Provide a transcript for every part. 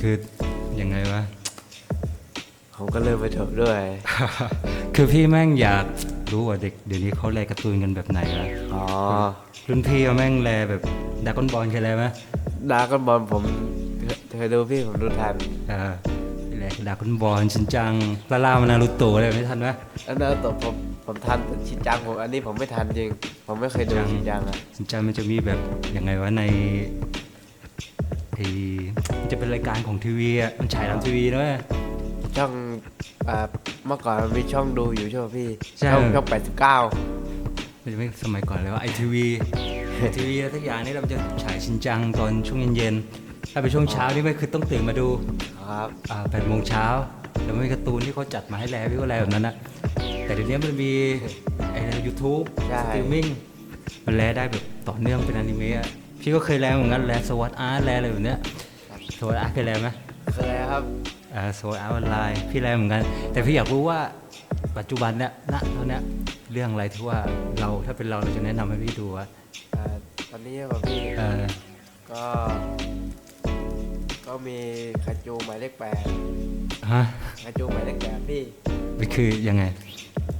คือยังไงวะ ผมก็เริ่มไปเถอะด้วย คือพี่แม่งอยากรู้ว่าเด็กเดี๋ยวนี้เขาแลการ์ตูนกันแบบไหนวะอ๋อรุ่นพี่เขาแม่งแลแบบดากอนบอลเคยแลไหมดราก้อนบอลผมเคยดูพี่ผมดูทันเออแลดากอนบอลชินจังลาล่ามานารุโตะอะไรไม่ทันไหมอันนั้นตัวผมผมทันแต่ชินจังผมอันนี้ผมไม่ทันจริง ผมไม่เคยดูชิชินนจัจังงอะชินจังมันจะมีแบบยังไงวะใน ไอมันจะเป็นรายการของทีวีอะมันฉายทางทีวีด้วยช่องอ่าเมื่อก่อนมันมีช่องดูอยู่ใช่ไหมพี่ใช่ ช่องช่องแปดสิบเก้ามันจะไม่สมัยก่อนเลยว่าไอทีวีไอทีวีอะไรทุกอย่างนี่เราจะฉายชินจังตอนช่วงเย็นๆ ถ้าเป็นช่วงเช้านี่ไม่คือต้องตื่นมาดูครับอ่าแปดโมงเช้าแล้วมันมีการ์ตูนที่เขาจัดมาให้แล้วพี่ก็แล้วแบบนั้นนะแต่เดี๋ยวนี้มันมีไอ้ยูทูบใช่สตรีมมิ่งมันแลได้แบบต่อเนื่องเป็นอนิเมะอะ พี่ก็เคยแลเหมือนกันแลสวัสอาร์แลอะไรแบบเนี้ยสวัสอาร์เคยแลไหมเคยครับอ่าสวัสอาร์ออนไลน์พี่แลเหมือนกัน แต่พี่อยากรู้ว่าปัจจุบันเนี้ยณตอนเนี้ยเรื่องอะไรที่ว่าเราถ้าเป็นเราเราจะแนะนำให้พี่ดูว่าอ่าตอนนี้แบบพี่เออก็ ก็มีคาจูหมายเลขแปดฮะคาจูหมายเลขแปดพี่มันคือยังไง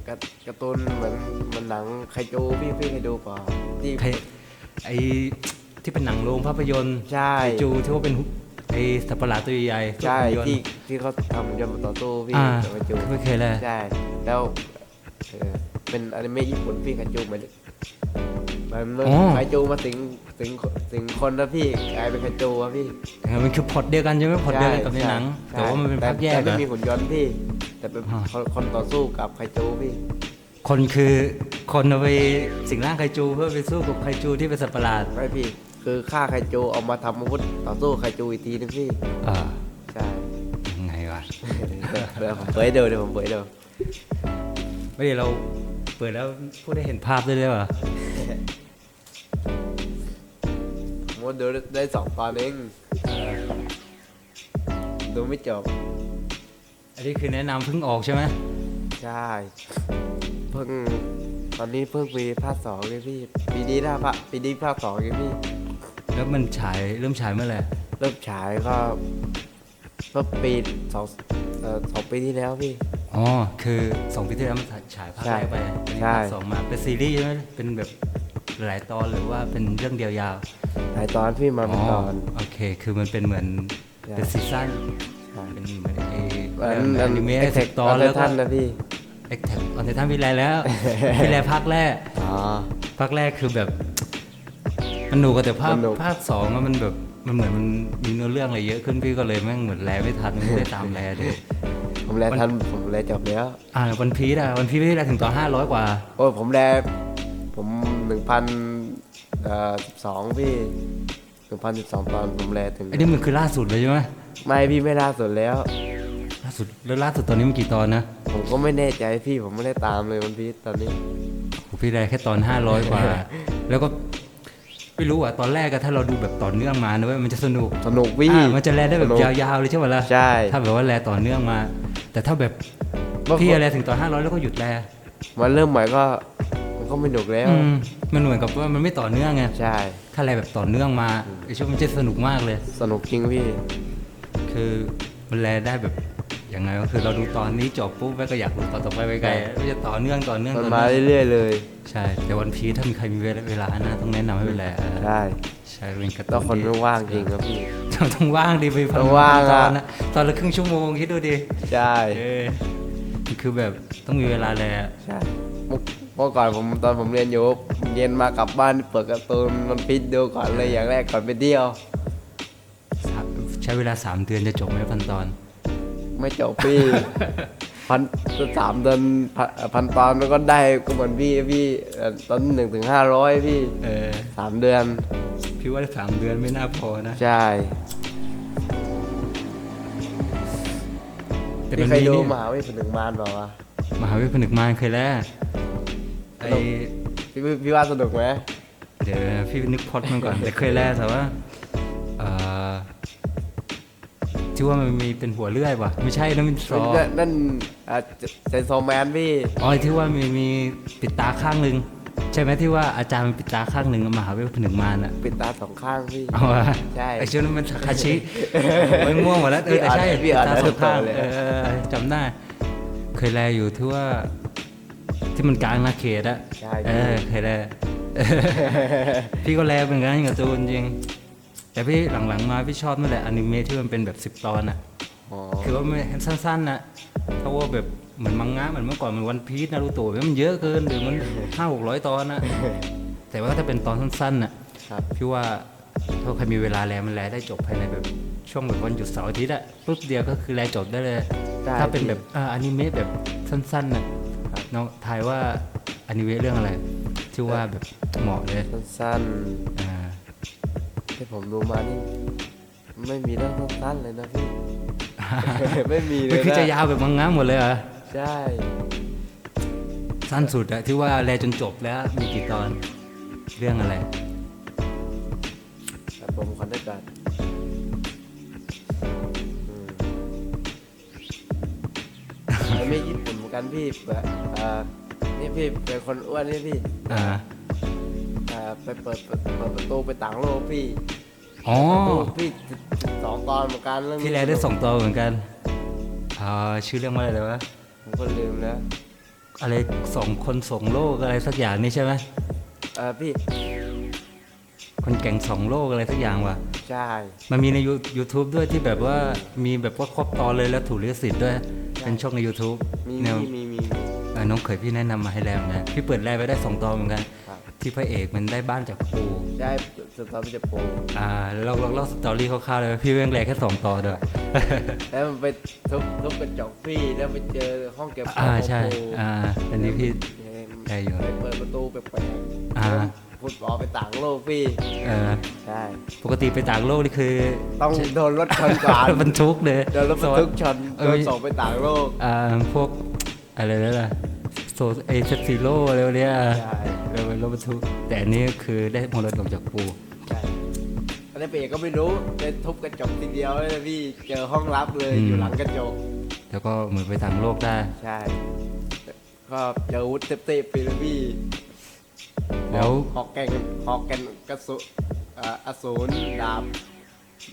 การการ์ตูนเหมือนเหมันหนังไคจูพี่พี่เคยดูเปล่าที่ ใครไอ ที่เป็นหนังโรงภาพยนตร์ใช่ไอจูที่ว่าเป็นหุไอสัตว์ประหลาดตัวใหญ่ๆใช่ตัวหุ่นยนต์ที่ ที่เขาทำยนต์ต่อสู้พี่อ่าไคจูไม่เคยเลยใช่ แล้วเออเป็นอนิเมะญี่ปุ่นพี่ไคจูเหมือนมันมันไคจูมาสิงสิงสิงคนนะพี่กลายเป็นไคจูอะพี่เออมันคือพล็อดเดียวกันใช่ไหมพล็อดเดียวกันกับในหนัง ใช่แต่ว่ามันเป็นภาคแยกแต่เหรไม่อ มีหุ่นยนต์พี่ แต่เป็นอ่า คนคนต่อสู้กับไคจูพี่ คนคือคนเอาไปสิงร่างไคจูเพื่อไปสู้กับไคจูที่เป็นสัตว์ประหลาด ไม่พี่ คือฆ่าไคจูเอามาทำอาวุธต่อสู้ไคจูอีกทีนึงพี่อ่าใช่ยังไงวะเดี๋ยวผมเผยเดี๋ยวเดี๋ยวผมเผยเดี๋ยวไม่ได้เราเปิดแล้วพูดได้เห็นภาพด้วยเลยว่ะผมว่าดูได้สองตอนเองดูไม่จบอันนี้คือแนะนำเพิ่งออกใช่ไหมใช่เพิ่งตอนนี้เพิ่งมีภาคสองเลยพี่ปีนี้นะภาคปีนี้ภาคสองเลยพี่ แล้วมันฉายเริ่มฉายเมื่อไหร่เริ่มฉายก็เมื่อปีสองเอ่อสองปีที่แล้วพี่ อ๋อคือสองปีที่แล้วมันฉายภาคใช่แรกไปอันนี้ใช่ ภาคสองมาเป็นซีรีส์ใช่ไหมเป็นแบบหลายตอนหรือว่าเป็นเรื่องเดียวยาวหลายตอนพี่มาเป็นตอน โอเค คือมันเป็นเหมือนใช่ เป็นซีซั่นใช่เป็นเหมือนไอ้อันออันนิเมะเอ็กสิเทบคตตออนนแล้วก็ ท่านนะพี่ เอ็กแท็กออนไททันพี่แลแล้วพี่แลภาคแรกอ๋อ ภาคแรกคือแบบ มันหนูกับแต่ภาคสนุก ภาคสองอะมันแบบมันเหมือนมันมีเนื้อเรื่องอะไรเยอะขึ้นพี่ก็เลยแม่งเหมือนแลไม่ทันไม่ได้ตามแลเลยผมแลทันผมแลจบแล้ว อ่าวันพีชอะวันพีชพี่แลถึงต่อห้าร้อยกว่า โอ้ยผมแลผมหนึ่งพันเอ่อสิบสองพี่หนึ่งพันสิบสองตอนผมแลถึงไอ้นี่มันคือล่าสุดเลยใช่ไหมไม่พี่ไม่ล่าสุดแล้ว ล่าสุดแล้วล่าสุดตอนนี้มันกี่ตอนนะผมก็ไม่แน่ใจพี่ผมไม่ได้ตามเลยวันพีชตอนนี้โหพี่แลแค่ตอนห้าร้อยกว่า แล้วก็ ไม่รู้อะตอนแรกอะถ้าเราดูแบบต่อเนื่องมานะเว้ยมันจะสนุกสนุกพี่อ่ามันจะแลได้แบบสนุก ยาวๆเลยใช่ไหมล่ะใช่ ถ้าแบบว่าแลต่อเนื่องมา แต่ถ้าแบบบางพี่คนแลถึงตอนห้าร้อยแล้วก็หยุดแลมันเริ่มใหม่ก็ มันก็ไม่หนุกแล้ว อืมมันเหมือนกับว่ามันไม่ต่อเนื่องไงใช่ ถ้าแลแบบต่อเนื่องมาไอช่วงมันจะสนุกมากเลย สนุกจริงพี่ คือมันแลได้แบบ ยังไงก็คือเราดูตอนนี้จบปุ๊บแล้วก็อยากดูต่อต่อไปไปไกลๆมันจะต่อเนื่องต่อเนื่องมันต่อมาเนื่องเรื่อยๆเลย ใช่แต่วันพีชถ้ามีใครมีเวลานะต้องแนะนำให้ไปแลใช่ใช่เป็นการ์ตูต้องคนที่ไม่ว่างจริงครับพี่ ต้องต้องว่างดีไปพันต้องว่างตอะอนนะตอนละครึ่งชั่วโมงคิดดูดิใช่เออมันคือแบบต้องมีเวลาแลใช่เมื่อเมื่อก่อนผมตอนผมเรียนอยู่เย็นมากลับบ้านเปิดการ์ตูนมันพิษดูก่อนเลยอย่างแรกก่อนไปเที่ยว สามใช้เวลาสามเดือนจะจบไหมพันตอน ไม่จบพี่พันสามเดือนพันพันตอนมันก็ได้ก็เหมือนพี่พี่เอ่อตอนหนึ่งถึงห้าร้อยพี่เออสามเดือน พี่ว่าสามเดือนไม่น่าพอนะ ใช่แต่พี่มันเคยมีดูนี่มหาวิทยาลัยผนึกมารเปล่าวะมหาวิทยาลัยผนึกมารเคยแล้วไอพี่พี่พี่ว่าสนุกไหมเดี๋ยวนะพี่นึกพล็อดมันก่อนแต่เคยแล้วแต่ว่า ที่ว่ามันมีเป็นหัวเลื่อยป่ะ ไม่ใช่นะมันซอนั่นนั่นอ่าเซนโซแมนพี่อ๋อที่ว่ามีมีปิดตาข้างหนึ่งใช่ไหมที่ว่าอาจารย์มันปิดตาข้างหนึ่งมหาวิทยาลัยผนึกมารน่ะปิดตาสองข้างพี่เอาวะใช่ไอชื่อนั้นมันทาคาชิไม่ง่วงหมดแล้วเออแต่ใช่พี่อ่านตาสองข้างพี่เออ่านอเออเออจำได้เคยแลอยู่ที่ว่า ที่มันกลางนาเขตอะใช่เออเคยแลพี่ก็แลเหมือนกันกับตูนจริง แต่พี่หลังๆมาพี่ชอบนั่นแหละอนิเมะที่มันเป็นแบบสิบตอนอะอ๋อคือว่ามันสั้นๆนะเพราะว่าแบบเหมือนมังงะเหมือนเมื่อก่อนเหมันวันพีชนารูโตะมันเยอะเกินหรือมันห้าหกร้อยตอนนะแต่ว่าถ้าเป็นตอนสั้นๆน่ะครับพี่ว่าถ้าใครมีเวลาแลมันแลได้จบภายในแบบช่วงแบบวันหยุดเสาร์อาทิตย์อะปุ๊บเดียวก็คือแลจบได้เลยได้ถ้าเป็นพี่แบบอ่าอนิเมะแบบสั้นๆน่ะน้องทายว่าอนิเมะเรื่องอะไรที่ว่าแบบเหมาะเลยสั้นอ่าๆ ที่ผมดูมานี่ไม่มีเรื่องสั้นๆเลยนะพี่ ไม่มีเลมันยคือจะนะยาวแบบมังงะหมดเลยเหรอ ใช่ สั้นสุดอะที่ว่าแลจนจบแล้วมีกี่ตอน เรื่องอะไรแต่ผมคอนได้กันอืมอันไม่ญี่ปุ่นเหมือนกันพี่แบบอ่านี่พี่เป็นคนอ้วนนี่พี่อ่าอ่า ไปเปิดเปิดเปิดประตูไปต่างโลกพี่อ๋อโอ้พี่สองตอนเหมือนกันเรื่องนี้พี่แลได้ส่งตัวเหมือนกันอ่าชื่อเรื่องว่าอะไรวะผมก็ลืมแล้วอะไรสองคนส่งโลกอะไรสักอย่างนี่ใช่ไหมเออพี่คนแก่งสองโลกอะไรสักอย่างว่ะใช่มันมีในยูทูบด้วยที่แบบว่ามีแบบว่าครบตอนเลยแล้วถูกลิขสิทธิ์ด้วย เป็นช่องใน YouTube มีแนวมีมีมีมี เอ่อน้องเขยพี่แนะนำมาให้แล้วนะ พี่เปิดแรกไปได้สองตอนเหมือนกันครับ ที่พระเอกมันได้บ้านจากปูได้สุดท้ายมันจะโปรอ่าเราเราเล่าสตอรี่คร่าวๆเลยพี่เรื่องแรกแค่สองตอนเด้อแล้วมันไปทุบทุบกระจกพี่แล้วไปเจอห้องเก็บขงอ่าใช่ของปูอ่าอันนี้พี่ได้อยู่ไปเปิดประตูแปลกๆอ่าแล้วฟุตบอลไปต่างโลกพี่เออใช่ ปกติไปต่างโลกนี่คือ ต้องโดนรถชนก่อนบรรทุกเลยโดนรถบรรทุกชนเอโดอนส่งไปต่างโลกอ่าพวกอะไรนั่นล่ะ โซเอเซซิโร่อะไรพวกเนี้ยใช่เออเป็นรถบรรทุกแต่อันนี้คือได้มรดกจากปูใช่อันนี้เปก็ไม่รู้เลยทุบกระจกทีเดียวเลยนะพี่เจอห้องลับเลยอยู่หลังกระจก แล้วก็เหมือนไปต่างโลกได้ ใช่ ก็เจออาวุธเตะๆไปเลยพี่แล้วหอกแกงหอกแกนกระสุอ่าอสูรดาบ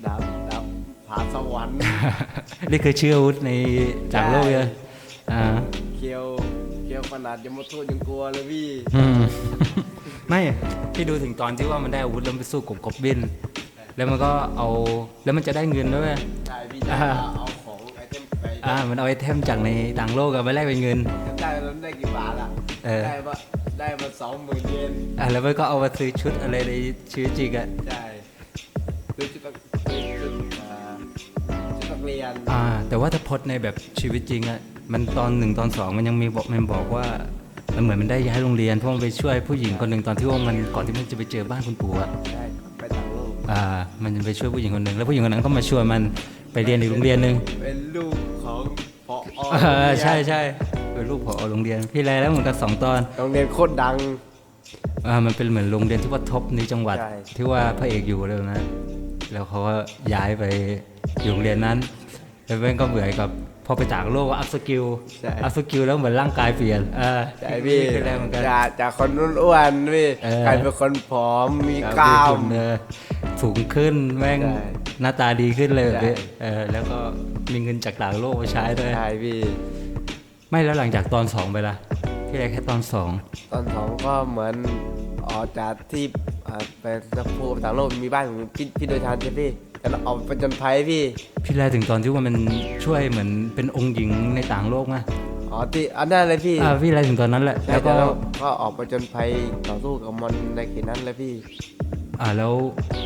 ดาบดาบผาสวรรค์นี่คือชื่ออาวุธในต่างโลกเลยอ่าเคียว เคียวขนาดยมทูตยังกลัวเลยพี่ อืมไม่พี่ดูถึงตอนที่ว่ามันได้อาวุธแล้วมันไปสู้กับกบบิน แล้วมันก็เอาแล้วมันจะได้เงินด้วยใช่พี่อ่าจะเอาของไอเทมไปอ่า มันเอาไอเทมจากในต่างโลกอะไปแลกเป็นเงิน ได้แล้วได้กี่บาทอะ เออ ได้มาได้มาสองหมื่นเยนอ่าแล้วมันก็เอามาซื้อชุดอะไรในชีวิตจริงอะใช่คือชุดนักคือชุดอ่าชุดนักเรียน อ่า แต่ว่าถ้าพดในแบบชีวิตจริงอะ มันตอนหนึ่งตอนสองมันยังมีบอกมันบอกว่ามันเหมือนมันได้ย้ายโรงเรียนเพราะมันไปช่วยผู้หญิงคนหนึ่งตอนที่ว่ามันก่อนที่มันจะไปเจอบ้านคุณปู่อะใช่ไปต่างโลกอ่ามันไปช่วยผู้หญิงคนหนึ่งแล้วผู้หญิงคนนั้นก็มาช่วยมันไปเรียนอีกโรงเรียนหนึ่งเป็นลูกของพออ่าใช่ใช่เป็นลูกผอโรงเรียนพี่แลแล้วเหมือนกันสองตอนโรงเรียนโคตรดังอ่ามันเป็นเหมือนโรงเรียนที่ว่าท็อปในจังหวัดใช่ที่ว่าพระเอกอยู่เลยนะแล้วเขาก็ย้ายไปอยู่โรงเรียนนั้นแล้วแม่งก็เหมือนกับพ อไปต่างโลกว่าอัพสกิลใช่ อัพสกิลแล้วเหมือนร่างกายเปลี่ยนอ่าใช่พี่คือแรกเหมือนกัน จากจากคนอ้วนๆพี่เออ กลายเป็นคนผอมมีแล้วกล้ามคุณเออสูงขึ้นแม่งใช่หน้าตาดีขึ้นเลยแบบนี้ใช่ เออแล้วก็มีเงินจากต่างโลกมาใช้ด้วย ใช่พี่ ไม่แล้วหลังจากตอนสองไปละพี่แรกแค่ตอนสองตอนสองก็เหมือนออกจากที่อ่าไปนักพูต่างโลกมีบ้านของพี่พี่โดยทานใช่พี่ แต่เราออกไปจนภัยพี่ พี่แรกถึงตอนที่ว่ามันช่วยเหมือนเป็นองค์หญิงในต่างโลกนะอ๋อที่อันนั้นเลยพี่อ่าพี่แรกถึงตอนนั้นแหละ ใช่แล้วแต่ก็เราก็ออกไปจนภัยต่อสู้กับมันในเขตนั้นเลยพี่ อ่าแล้ว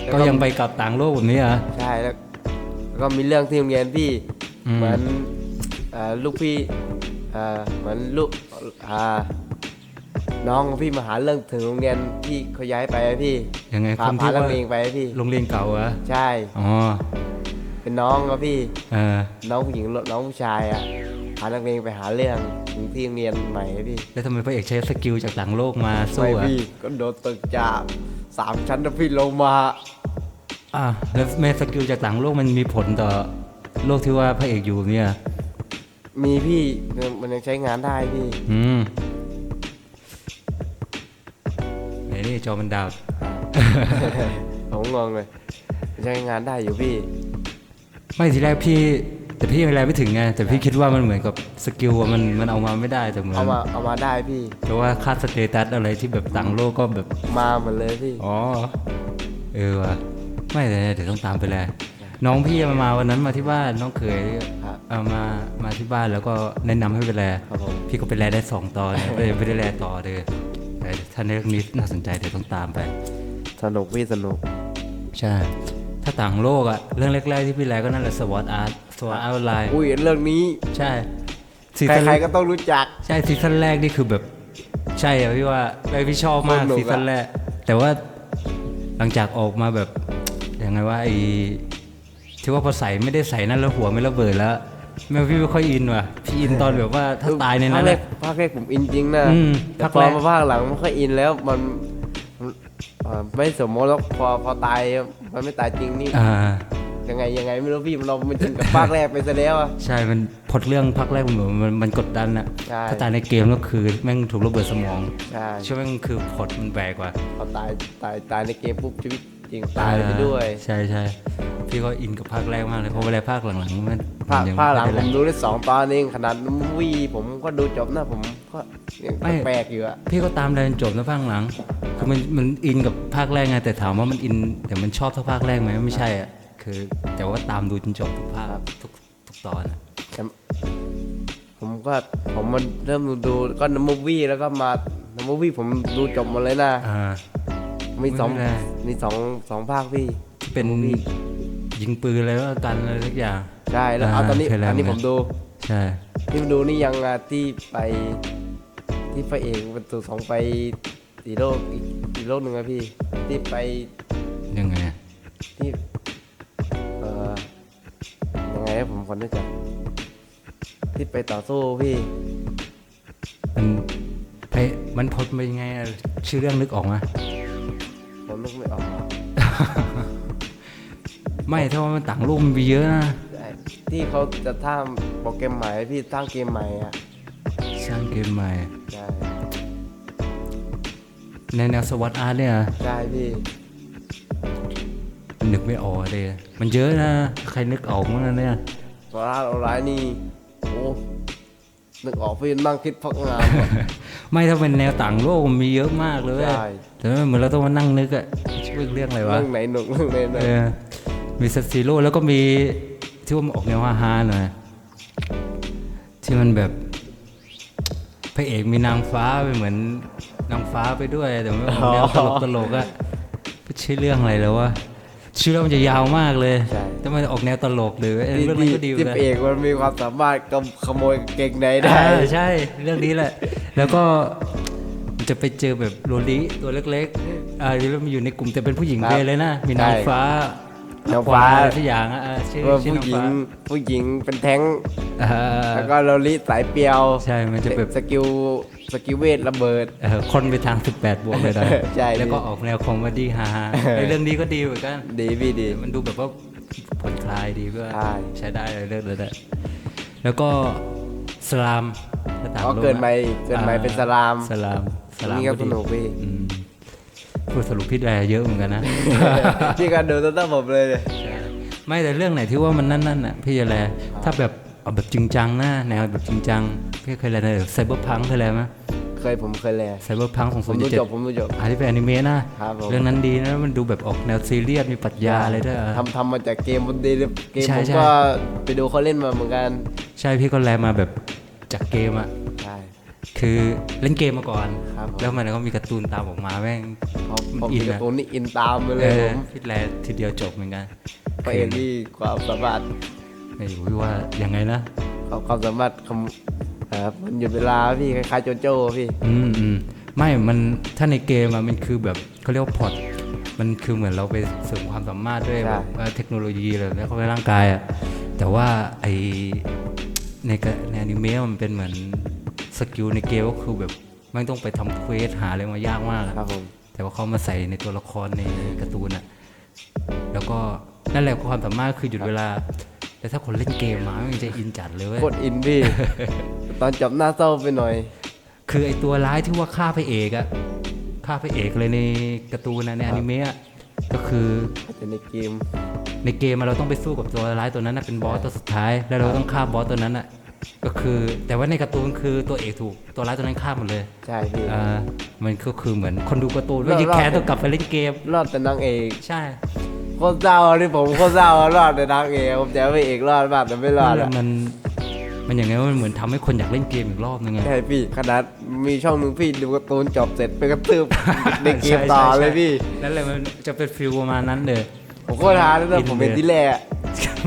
แล้วก็ ก็ยังไปกับต่างโลกแบบนี้เหรอะ ใช่แล้วแล้วก็มีเรื่องที่โรงเรียนพี่อืม เหมือนอ่าลูกพี่อ่าเหมือนลูกอ่า น้องของพี่มาหาเรื่องถึงโรงเรียนที่เขาย้ายไปอะพี่ยังไงพาคนพาที่นัว่ากเรียนไปอะพี่โรงเรียนเก่าเหรอะใช่ อ๋อเป็นน้องครับพี่ เออน้องผู้หญิงน้องผู้ชายอะพานักเรียนไปหาเรื่องถึงที่โรงเรียนใหม่อะพี่แล้วทำไมพระเอกใช้สกิลจากต่างโลกมาสู้ไม่อะพี่ก็โดนตึกจากสามชั้นนะพี่ลงมาอ่าแล้วแม่สกิลจากต่างโลกมันมีผลต่อโลกที่ว่าพระเอกอยู่เนี่ย มีพี่มันยังใช้งานได้พี่ อืม จอมันดับผมงงเลยใช้งานได้อยู่พี่ ไม่ทีแรกพี่ แต่พี่ยังแรงไม่ถึงไง แต่พี่คิดว่ามันเหมือนกับสกิลอะมันมันเอามาไม่ได้แต่เหมือนเอามาเอามาได้พี่เพราะว่าค่าสเตตัสอะไรที่แบบต่างโลกก็แบบ มาหมดเลยพี่ อ๋อ เออว่ะไม่แต่เดี๋ยวต้องตามไปแลน้องพี่มามาวันนั้นมาที่บ้านน้องเขยครับเอามามาที่บ้านแล้วก็แนะนำให้ไปแลครับผมพี่ก็ไปแลได้สองตอนไม่ได้ไม่ได้แลต่อเลยแต่ ถ้าในเรื่องนี้น่าสนใจเดี๋ยวต้องตามไป สนุกพี่สนุก ใช่ ถ้าต่างโลกอะเรื่องแรกๆที่พี่แลก็นั่นแหละสวอตอาร์ตสวอตอาร์ไลน์อุ้ยเรื่องนี้ ใช่ซีใคซั่นรๆก็ต้องรู้จัก ใช่ซีซั่นแรกนี่คือแบบ ใช่อะพี่ว่าไอพี่ชอบมากสนุกอะซีซั่นแรก แต่ว่าหลังจากออกมาแบบยังไงว่าไอที่ว่าพอใส่ไม่ได้ใส่นั่นแล้วหัวไม่ระเบิดแล้ว แม่พี่ไม่ค่อยอินว่ะพี่อินตอนแบบว่าถ้าตายในนั้นภาคแรแหละกภาคแรกผมอินจริงนะอืมแต่ภาคพอแรก มาภาคหลังไม่ค่อยอินแล้วมันมันเอ่อไม่สมมติแล้วพอพอตายมันไม่ตายจริงนี่อ่า ยังไงยังไงไม่รู้พี่มันเรามันจริงกับภาคแรกไปซะแล้วอะ ใช่ มันพล็อดเรื่องภาคแรกมันเหมือนมันมันกดดันอะใช่ ถ้าตายในเกมก็คือแม่งถูกระเบิดสมองใช่ใช่ไหมมันคือพล็อดมันแบกกว่า พอตายตายตายในเกมปุ๊บชีวิต จริงตายไปด้วย ใช่ใช่พี่ก็อินกับภาคแรกมากเลยเพราะเวลาภาคหลังๆมันภาคมันยังภาคหลังไม่ผได้มดูได้สองตอนเองขนาดวีผมก็ดูจบนะผมก็ยังไม่แปลกๆอยู่อะพี่ก็ตามได้จนจบนะภาคหลังคือมันมันอินกับภาคแรกไงแต่ถามว่ามันอินแต่มันชอบเท่าภาคแรกไหมไม่ใช่อะคือแต่ว่าตามดูจนจบทุกภาคทุกทุกตอนอะแต่ผมก็ผมมันเริ่มดูดูก็นมูวี่แล้วก็มาในมูวี่ผมดูจบหมดเลยนะอ่า มีสองไม่เป็นไรมีสองสองภาคพี่ที่เป็นยิงปืนอะไรว่ากันอะไรสักอย่าง ใช่แล้วอ่าเอาตอนนี้เคยแล้วอันนี้เหมืผอนมดูใช่ ที่ผมดูนี่ยังอะที่ไปที่พระเอกประตูสองไปอีกโลกอีกอีกโลกหนึ่งอะพี่ ที่ไปยังไงอะที่เอ่อยังไงนะผมคนนึกก่อนที่ไปต่อสู้พี่ มันไปมันพดไปยังไงอะชื่อเรื่องนึกออกมา ไม่ถ้าว่ามันต่างโลกมันมีเยอะนะแต่ที่เขาจะทำโปรแกรมใหม่พี่สร้างเกมใหม่อะสร้างเกมใหม่ใช่ในแนวสวัสดอาร์ตเนี่ยใช่พี่มันนึกไม่ออกเลย มันเยอะนะ ใครนึกออกมั้งนะเนี่ยโซล่าออนไลน์นี่โอ้นึกออกพี่นั่งคิดพักงานอะไม่ถ้าเป็นแนวต่างโลกมันมีเยอะมากเลยเว้ยใช่แต่ว่าเหมือนเราต้องมานั่งนึกอะชื่อเรื่องอะไรวะเรื่องไหนหนุกเรื่องไหนไหนเออ มีซัซีโร่แล้วก็มีที่ว่ามันออกแนวฮาๆหน่อยที่มันแบบพระเอกมีนางฟ้าไปเหมือนนางฟ้าไปด้วย แต่มันออกแนวตลกตลกๆอะชื่อเรื่องอะไรแล้ววะชื่อเรื่องมันจะยาวมากเลยใช่แต่มันออกแนวตลกหรือเออที่เรื่องนี้ก็ดีที่เลยเอกมันมีความสามารถกำขโมยเก่งไหนได้อ่าใช่ เรื่องนี้แหละ แล้วก็มันจะไปเจอแบบโรลิตัวเล็กๆอ่าแล้วมันอยู่ในกลุ่มแต่เป็นผู้หญิงครับไปเลยนะ มีนางใช่ฟ้า นางฟ้าอะไรสักอย่างอะอ่าชื่อว่าชื่อผู้นางหญิฟ้างผู้หญิงเป็นแท้งอ่าแล้วก็โลลิสายเปียวใช่ มันจะแบบสกิลสกิลเวทระเบิด เอ่อคนไปทาง 18 บวกเลยนะใช่ แล้วก็ออกแนวคอมเมดี้ฮาๆไอ้เรื่องนี้ก็ดีเหมือนกัน ดีพี่ดี มันดูแบบว่าผ่อนคลายดีเพื่อใช่ ใช้ได้เลยเรื่องนั้นอะแล้วก็สลามถ้าต่างอ๋อโลเกินไปอะเกินไปอ่เป็นสลาม สลามสลามนี่ก็ดีสนุกพี่ อืมพูด สรุปพี่แรเยอะเหมือนกันนะพี่ก็ดูตั้งแต่ผมเลยไม่แต่เรื่องไหนที่ว่ามันนั่นนั่นอะพี่จะแลถ้าแบบเอาแบบจริงจังนะแนวแบบจริงจังพี่เคยแลไซเบอร์พังเคยแลไหมเคยผมเคยแลไซเบอร์พังของผศูมนย์ดูเจ็ดจบผมดูจบอันที่เป็นอนิเมะนะครับผมเรื่องนั้นดีนะมันดูแบบออกแนวซีเรียสมีปรัชญาอะไรด้วยอะทำทำมาจากเกมบนดีเลยเกมใช่ผมใช่ก็ไปดูเขาเล่นมาเหมือนกัน ใช่พี่ก็แลมาแบบจากเกมอะใช่ คือเล่นเกมมาก่อน ครับผมแล้วมันก็มีการ์ตูนตามออกมาแม่ง พอมันผมอินดูอะตัวนี้อินตามไปเลเอยผอมพี่แลทีเดียวจบเหมือนกันพระเอกที่ความสามารถไม่รู้ว่ายังไงนะเขาความสามารถคำเอ่อมันหยุดเวลาพี่คล้ายๆโจโจ้พี่อืมอืมไม่มันถ้าในเกมอะมันคือแบบเขาเรียกว่าพอร์ตมันคือเหมือนเราไปเสริมความสามารถด้วยใช่แบบว่าเทคโนโลยีอะไรแล้วเข้าไปร่างกายอะแต่ว่าไอในกะในอนิเมะมันเป็นเหมือน สกิลในเกมก็คือแบบไม่ต้องไปทำเควสหาอะไรมายากมากอะครับผม แต่ว่าเขามาใส่ในตัวละครในการ์ตูนอะแล้วก็นั่นแหละความสามารถคือหยุดเวลา แต่ถ้าคนเล่นเกมมามันจะอินจัดเลยเว้ย โคตรอินพี่ ตอนจบหน้าเศร้าไปหน่อย คือไอตัวร้ายที่ว่าฆ่าพระเอกอะภาพพระเอกเลยในการ์ตูนนะในอนิเมะอะก็คือแต่ในเกม ในเกมอะเราต้องไปสู้กับตัวร้ายตัวนั้นนะเป็นบอสตัวสุดท้าย แล้วเราต้องฆ่าบอสตัวนั้นอะ ก็คือแต่ว่าในการ์ตูนคือตัวเอกถูกตัวร้ายตัวนั้นฆ่าหมดเลยใช่พี่ อ่ามันก็คือเหมือนคนดูการ์ตูนว่าเรายิ่งแค้นต้องกลับไปเล่นเกม รอดแต่นางเอกใช่ โคตรเศร้าที่ผมโคตรเศร้ารอดแต่นางเอกผมจะไม่เอกรอดบ้างแต่ไม่รอดแล้อะวมัน มันอย่างไงว่ามันเหมือนทำให้คนอยากเล่นเกมอีกรอบนึงไง ใช่พี่ขนาดมีช่องหนึ่งพี่ดูการ์ตูนจบเสร็จไปกระทืบในเกมใช่ต่อใช่เลยพี่ นั่นแหละมันจะเป็นฟิลประมาณนั้นเลย ผมโคตรฮาเลยนะผมเป็นที่แรกอะ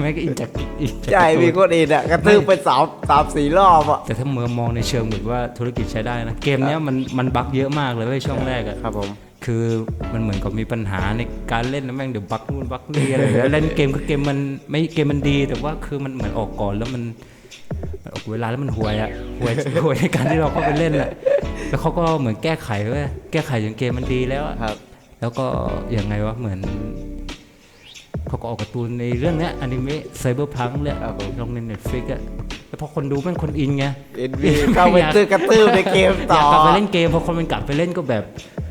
แม่ก็อินจากอินจากใช่การ์ตูนพี่โคตรอินอะกระทืบไปสามสามสี่รอบอะแต่ถ้าเมื่อมองในเชิงแบบว่าธุรกิจใช้ได้นะ เกมเนี้ยมันมันบั๊กเยอะมากเลยเว้ยช่วงแรกอะครับผมคือมันเหมือนกับมีปัญหาในการเล่นนะแม่งเดี๋ยวบั๊กนู่นบั๊กนี่อะไรอย่างเงี้ยเล่นเกมก็เกมมันไม่เกมมันดี แต่ว่าคือมันเหมือนออกก่อนแล้วมันมันออกเวลาแล้วมันห่วยอะห่วยห่วยในการที่เราเข้าไปเล่นอะแล้วเขาก็เหมือนแก้ไขเว้ยแก้ไขจนเกมมันดีแล้วอะครับ แล้วก็ยังไงวะเหมือน เขาก็ออกการ์ตูนในเรื่องเนี้ยอนิเมะไซเบอร์พังเนี่ยครับผม ลงในเน็ตฟลิกอะแล้วพอคนดูแม่งคนอินไง เอ็นวีเข้าไปตื้อกระทืบในเกมอต่ยาอกกลับไปเล่นเกมพอคนมันกลับไปเล่นก็แบบ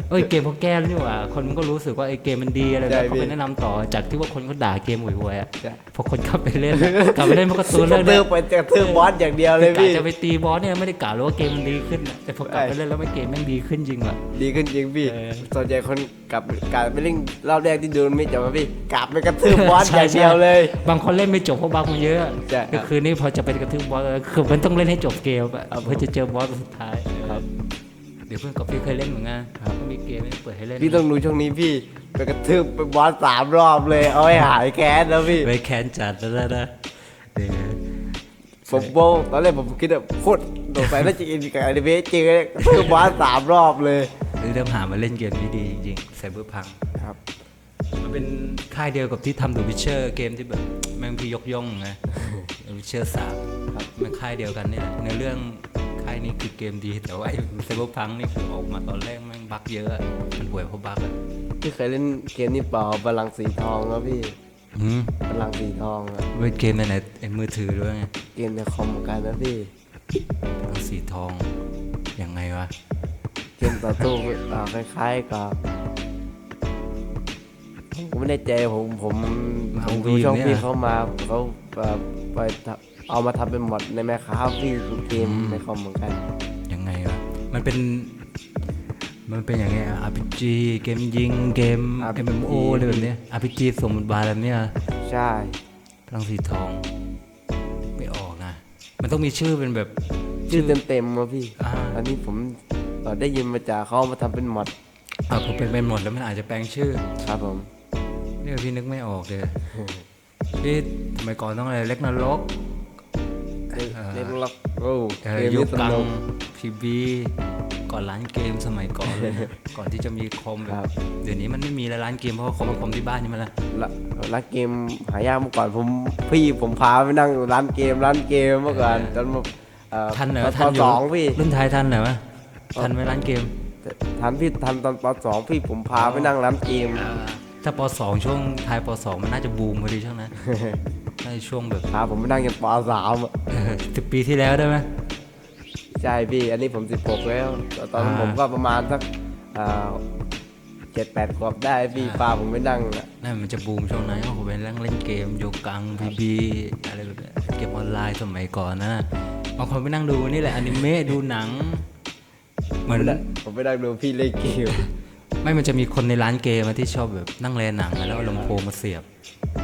เอ้ยเกมเขาแก้แล้วนี่หว่าคนมันก็รู้สึกว่าไอ้เกมมันดีอะไรแบบเขาไปแนะนำต่อจากที่ว่าคนเขาด่าเกมห่วยๆอะใช่ พอคนกลับไปเล่นอะกลับไปเล่นเพราะการ์ตูนกเรื่อระงทืเนี้บยไปกระทืบบอสอย่างเดียวเลยกะพี่ จะไปตีบอสเนี่ยไม่ได้กล่าวเลยว่าเกมมันดีขึ้นอะแต่พอกลับไปเล่นแล้วไม่เกมแม่งดีขึ้นจริงว่ะ ดีขึ้นจริงพี่เออ ส่วนใหญ่คนกลับกลับไปเล่นรอบแรกที่ดูไม่จบอะพี่ กลับไปกระทืบบอสอย่างเดียวเลย บางคนเล่นไม่จบเพราะบั๊กมันเยอะใช่ครับก็คือนี่พอจะไปกระทืบบอสคือมันต้องเล่นให้จบเกมอะเพื่อจะเจอบอสสุดท้ายครับ เดี๋ยวเพื่อนกับพี่เคยเล่นเหมือนกันครับมีเกมให้เปิดให้เล่นพี่ต้องดูช่วงนี้พี่ไปกระทืบไปบอสสามรอบเลย เอาให้หายแค้นแล้วพี่ไว้แค้นจัดแล้วนะเดี๋ยวผมโบตอนแรกผมคิดว่าโคตรสงสัยน่าจะอินกับอนิเมะจริงเลยกระทืบบอสสามรอบเลยเรื่องหามาเล่นเกมนี้ดีจริงๆไซเบอร์พังครับ มันเป็นค่ายเดียวกับที่ทำดูวิเชอร์เกมที่แบบแม่งพี่ยกย่องไงวิเชอร์สามมันค่ายเดียวกันนี่แหละในเรื่องค่าย นี้คือเกมดี แต่ว่าไซเบอร์พังนี่คือออกมาตอนแรกแม่งบั๊กเยอะอะมันห่วยเพราะบั๊กอะพี่เคยเล่นเกมนี้เปล่าบาลังก์สีทองครับพี่อืมบาลังก์สีทองอะเล่นเกมในไหนไอ้มือถือด้วยไงเกมในคอมเหมือนกันนะพี่เอาสีทองยังไงวะ เกมต่อสู้อ่าคล้ายๆกับผมก็ไม่แน่ใจผมผมผมดูช่องพี่เขามาเขาเอ่อไปทำ เอามาทำเป็นหมดในแมคคาพี่เกมในคอมเหมือนกัน ยังไงวะมันเป็น มันเป็นอย่างไงอะ RPG เกมยิงเกม RPG MMO อะไรแบบเนี้ย RPG สมบทบาทแบบเนี้ยใช่พลังสีทอง ไม่ออกนะ มันต้องมีชื่อเป็นแบบ ชื่อเต็มๆมาพี่ อ่า อันนี้ผมเอ่อได้ยินมาจากเขาเอามาทำเป็นหมดอ่าผมเป็นเป็นหมดแล้วมันอาจจะแปลงชื่อครับผม เนี่ยพี่นึกไม่ออกเลย พี่ทำไมก่อนต้องอะไรเล็กนรก เล่นเอ่อเล่นล็อกโอ้เอ่อเกมยุนี้คสกลางนุกพีบีก่อนร้านเกมสมัยก่อนเลยนะก่อนที่จะมีคอมแบครับบเดี๋ยวนี้มันไม่มีแล้วร้านเกมเพราะว่าคอมมันคอมที่บ้านใช่ไหมล่ะละร้านเกมหายากเมื่อก่อนผมพี่ผมพาไปนั่งร้านเกมร้านเกมเมื่อก่อนจนมาเอ่อทันเหรตออนทันปอยู่สองพี่รุ่นท้ายทันเหรอวะทันไหมร้านเกมทันพี่ทันตอนปสองพี่ผมพาไปนั่งร้านเกมถ้าปสองช่วงท้ายปสองมันน่าจะบูมพอดีช่วงนั้น น่าจะช่วงแบบพาผมไปนั่งยันปสามอะสิบปีที่แล้วได้ไหม ใช่พี่ อันนี้ผมสิบหกแล้วตตอนนั้นอ่า ผมก็ประมาณสักเจ็ดแปดขวบได้พี่พาผมไปนั่งอะนั่นมันจะบูมช่วงนั้นก็ผมเป็นเล่นเล่นเกมโยกังพีบีอะไรแบบเนี้ยเกมออนไลน์สมัยก่อนนะบางคนไปนั่งดูนี่แหละอนิเมะดูหนัง เหมือนผมไปนั่งดูพี่เล่นเกม ไม่มันจะมีคนในร้านเกมอะที่ชอบแบบนั่งแลหนังอะแล้วเอาลำโพงมาเสียบ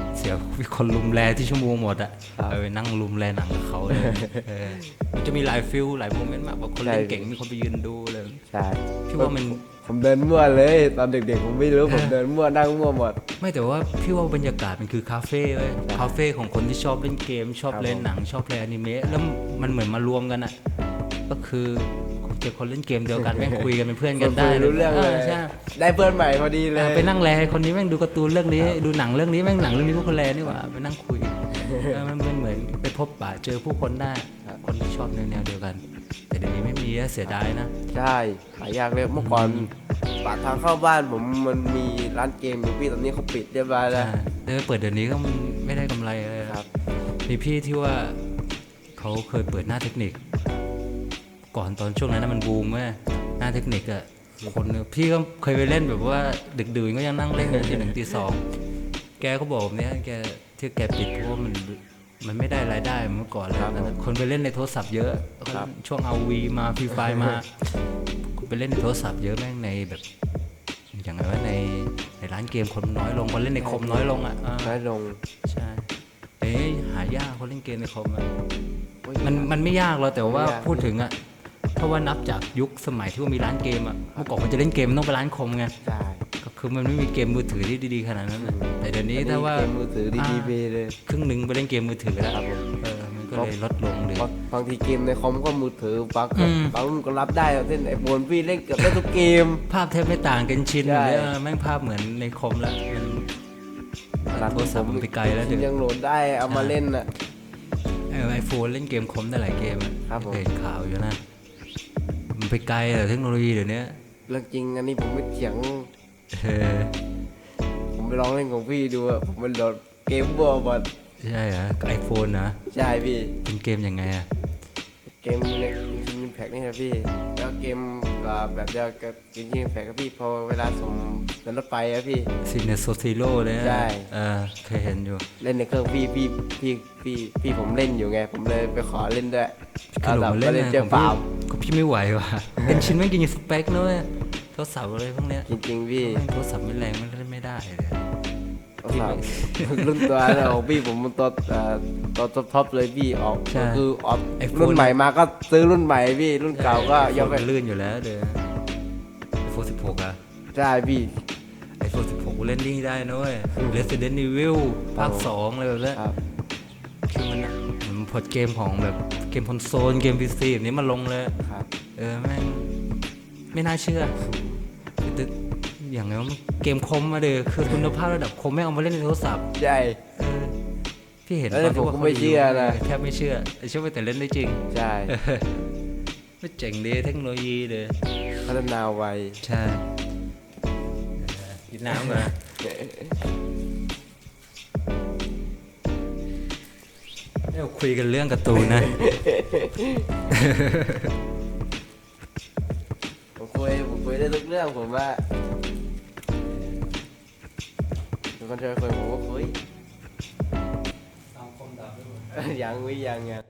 เสียบมีคนลุมแลที่ชั่วโมงหมดอะเออนั่งลุมแลหนังกับเขาเลยเออมันจะมีหลายฟิลหลายโมเมนต์มากบางคนเล่นเก่งมีคนไปยืนดูเลยใช่พี่ว่ามันผมเดินมั่วเลยตอนเด็กๆผมไม่รู้ผมเดินมั่วนั่งมั่วหมด ไม่แต่ว่าพี่ว่าบรรยากาศมันคือคาเฟ่เว้ยคาเฟ่ของคนที่ชอบเล่นเกม ชอบครับเล่นหนังชอบเล่นอนิเมะแล้วมันเหมือนมารวมกันอะก็คือเจอคนเล่นเกมเดียวกันแม่งคุยกันเป็นเพื่อนกันได้คุยรู้เรื่องเลยใช่ได้เพื่อนใหม่พอดีเลเออยไปนั่งแลคนนี้แม่งดูการ์ตูนเรื่องนี้ ดูหนังเรื่องนี้แม่งหนังเรื่องนี้พวกคนแลนี่หว่าไปนั่งคุยเออมันมันเหมือนไปพบปะเจอผู้คนได้คนที่ชอบแนวๆเดียวกัน แต่เดี๋ยวนี้ไม่มีอะเสียดายนะใช่หายากเลยเมื่อก่อนปากทางเข้าบ้านผมมันมีร้านเกมอยู่พี่ตอนนี้เขาปิดเรียบร้อยแล้วใช่เออเปิดเดี๋ยวนี้ก็ไม่ได้กำไรเลยครับมีพี่ที่ว่าเขาเคยเปิดหน้าเทคนิค ก่อนตอนช่วงนั้นนะมันบูมเว้ยหน้าเทคนิคอะคนเนี่ยพี่ก็เคยไปเล่นแบบว่าดึกดื่นก็ยังนั่งเล่นกันทีหนึ่งทีสองแกก็บอกแบบเนี้ยแกที่แกปิดเพราะว่ามันมันไม่ได้รายได้เหมื่อนเมื่อก่อนแล้วนะคนไปเล่นในโทรศัพท์เยอะช่วงเอาวีมาพีไฟมาคนไปเล่นในโทรศัพท์เยอะแม่งในแบบอย่างไรว่าในในร้านเกมคนน้อยลงคนเล่นในคอมน้อยลงอะอ่าน้อยลงใช่เอ้ยหายากคนเล่นเกมในคอมอะโอ้ยมันมันไม่ยากหรอกแต่ว่าไม่ยากพูดถึงอะ เพราะว่านับจากยุคสมัยที่ว่ามีร้านเกมอะเมื่อก่อนคนจะเล่นเกมมันต้องไปร้านคอมไงใช่ก็คือมันไม่มีเกมมือถือที่ดีๆขนาดนั้นนะแต่เดี๋ยวนี้ถ้าว่าเกมมือถือดีๆไปเลยครึ่งหนึ่งไปเล่นเกมมือถือแล้วครับผมเออมันก็เลยลดลงเลย บางบางทีเกมในคอมก็มือถือบางอืม บางรุ่นก็รับได้เช่นไอโฟนพี่เล่นเกือบได้ทุกเกม ภาพแทบไม่ต่างกันชิ้นใช่ เลยเออแม่งภาพเหมือนในคอมแล้วมัน โทรศัพท์มันไปไกลแล้วเดี๋ยว ยังโหลดได้เอามาเล่นน่ะ ไอโฟนเล่นเกมคอมได้หลายเกมอะครับผม เคยเห็นข่าวอยู่นะ มันไปไกลเหรอเทคโนโลยีเดี๋ยวนี้เรื่องจริงอันนี้ผมไม่เถียง เออผมไปลองเล่นของพี่ดูอะผมมันโหลดเกมบัวบอลใช่เหรอไอโฟนนะใช่พี่ เป็นเกมยังไงอะเกมในยิงแพ็กนี่นะพี่ แล้วเกมก็แบบเดียวกับยิงแพ็กกับพี่พอเวลาส่งในรถไฟอะพี่ซีเนโซซิโร่เลยนะใช่เออเคยเห็นอยู่ เล่นในเครื่องพี่พี่พี่พี่พี่ผมเล่นอยู่ไง ผมเลยไปขอเล่นด้วยขนมมาเล่นเล่นนะเจอของฟาพี่ร์ม ก็พี่ไม่ไหวว่ะ เป็นชิ้นไม่กินสเปคนะเว้ยโทรศัพท์อะไรพวกเนี้ยจริงๆพี่แม่งโทรศัพท์ไม่แรงมันเล่นไม่ได้เลยพี่ไม่รุ่นตัวนั้นของพี่ผมมันตัวเอ่อตัวท็อปเลยพี่ออกใช่ก็คือออกไอ้โฟน รุ่นใหม่มาก็ซื้อรุ่นใหม่พี่รุ่นเก่าก็ยอมไปไอโฟนลื่นอยู่แล้วเด้อไอโฟน16อะ ใช่พี่ ไอโฟน16เล่นนี่ได้นะเว้ย Resident Evil ภาค ครับผมสองอะไรแบบนี้ครับ คือมัน อะมันพอดเกมของแบบเกมคอนโซลเกมพีซีแบบนี้มาลงเลย ครับ เออแม่งไม่น่าเชื่อคืออย่างไงวะมันเกมคอมมาเด้อคือคุณภาพระดับคอมไม่งเอามาเล่นในโทรศัพท์ใช่เออพี่เห็นเออตอนที่ผมว่าก็เขาไม่เชื่อนะ แทบไม่เชื่อแต่เชื่อว่าแต่เล่นได้จริงใช่ เออไม่เจ๋งดีเทคโนโลยีเลย พัฒนาไว ใช่เออกินน้ำก่อ เดี๋ยวคุยกันเรื่องการ์ตูนนะ ผมคุยผมคุยได้ทุกเรื่องผมว่าทุกคนจะคุยผมก็คุยยังวิยังยัง